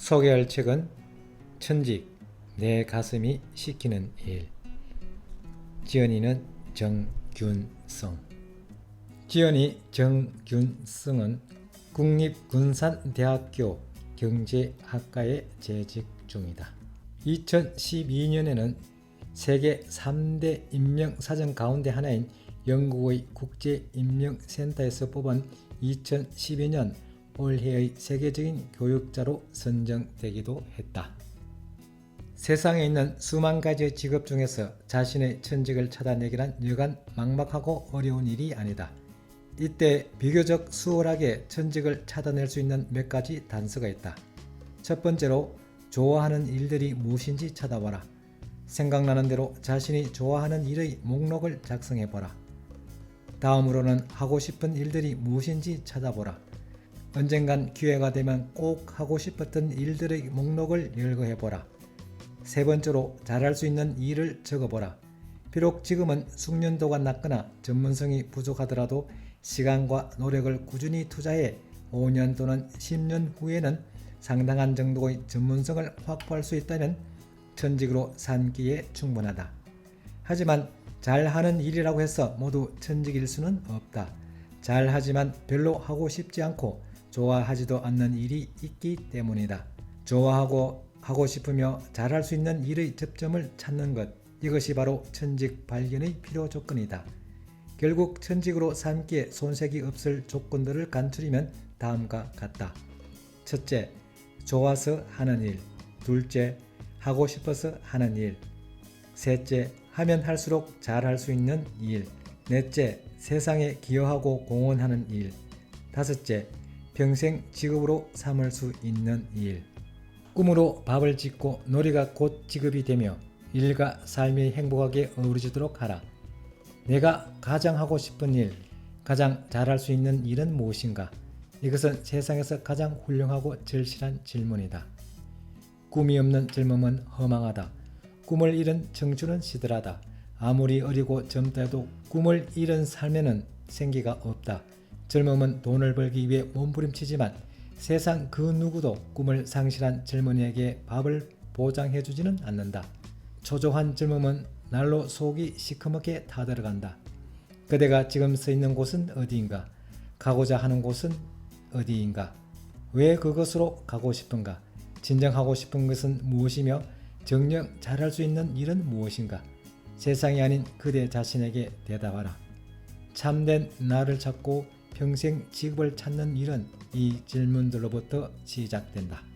소개할 책은 천직 내 가슴이 시키는 일 지연이는 정균성 지연이 정균성은 국립군산대학교 경제학과에 재직 중이다. 2012년에는 세계 3대 인명사전 가운데 하나인 영국의 국제인명센터에서 뽑은 2012년 올해의 세계적인 교육자로 선정되기도 했다. 세상에 있는 수만 가지의 직업 중에서 자신의 천직을 찾아내기란 여간 막막하고 어려운 일이 아니다. 이때 비교적 수월하게 천직을 찾아낼 수 있는 몇 가지 단서가 있다. 첫 번째로 좋아하는 일들이 무엇인지 찾아봐라. 생각나는 대로 자신이 좋아하는 일의 목록을 작성해보라. 다음으로는 하고 싶은 일들이 무엇인지 찾아보라. 언젠간 기회가 되면 꼭 하고 싶었던 일들의 목록을 열거해보라. 세 번째로 잘할 수 있는 일을 적어보라. 비록 지금은 숙련도가 낮거나 전문성이 부족하더라도 시간과 노력을 꾸준히 투자해 5년 또는 10년 후에는 상당한 정도의 전문성을 확보할 수 있다면 천직으로 삼기에 충분하다. 하지만 잘하는 일이라고 해서 모두 천직일 수는 없다. 잘하지만 별로 하고 싶지 않고 좋아하지도 않는 일이 있기 때문이다. 좋아하고 하고 싶으며 잘할 수 있는 일의 접점을 찾는 것 이것이 바로 천직 발견의 필요 조건이다. 결국 천직으로 삼기에 손색이 없을 조건들을 간추리면 다음과 같다. 첫째, 좋아서 하는 일. 둘째, 하고 싶어서 하는 일. 셋째, 하면 할수록 잘할 수 있는 일. 넷째, 세상에 기여하고 공헌하는 일. 다섯째, 평생 직업으로 삼을 수 있는 일. 꿈으로 밥을 짓고 놀이가 곧 직업이 되며 일과 삶이 행복하게 어우러지도록 하라. 내가 가장 하고 싶은 일, 가장 잘할 수 있는 일은 무엇인가? 이것은 세상에서 가장 훌륭하고 절실한 질문이다. 꿈이 없는 젊음은 허망하다. 꿈을 잃은 청춘은 시들하다. 아무리 어리고 젊다 해도 꿈을 잃은 삶에는 생기가 없다. 젊음은 돈을 벌기 위해 몸부림치지만 세상 그 누구도 꿈을 상실한 젊은이에게 밥을 보장해주지는 않는다. 초조한 젊음은 날로 속이 시커멓게 타들어간다. 그대가 지금 서 있는 곳은 어디인가? 가고자 하는 곳은 어디인가? 왜 그것으로 가고 싶은가? 진정하고 싶은 것은 무엇이며 정녕 잘할 수 있는 일은 무엇인가? 세상이 아닌 그대 자신에게 대답하라. 참된 나를 찾고 평생 직업을 찾는 일은 이 질문들로부터 시작된다.